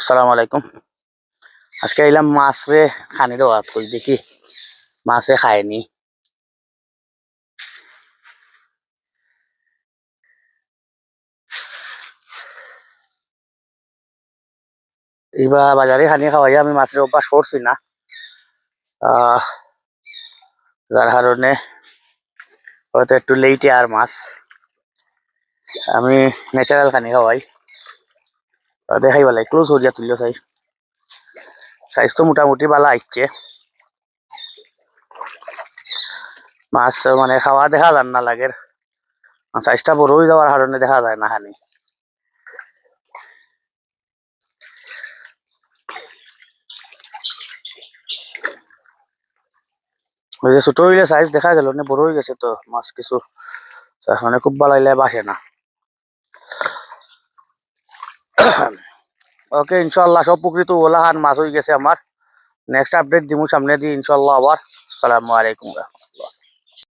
আসসালামু আলাইকুম। আজকে এলাম মাছ রে খানি দেওয়া কই দেখি মাছে খায়নি। এবার বাজারে খানি খাওয়াই, আমি মাছের অভ্যাস করছি না। যার কারণে হয়তো একটু লেটে আর মাছ। আমি ন্যাচারাল খানি খাওয়াই। দেখাই বেলাই ক্লোজ হরিয়া তুলিও চাই। সাইজ তো মোটামুটি বালা আইচ্ছে মাছ মানে খাওয়া দেখা যান না লাগে। সাইজটা বড় হয়ে যাওয়ার কারণে দেখা যায় না যে ছোট হইলে সাইজ দেখা গেল না বড় হয়ে গেছে তো মাছ কিছু। কারণে খুব ভালো হইলে বাসে না। ওকে ইনশাল্লাহ সব পুকুরিতে ওলাহান মাছ হয়ে গেছে আমার। নেক্সট আপডেট দিব সামনে দিয়ে ইনশাল্লাহ আবার। আসসালামু আলাইকুম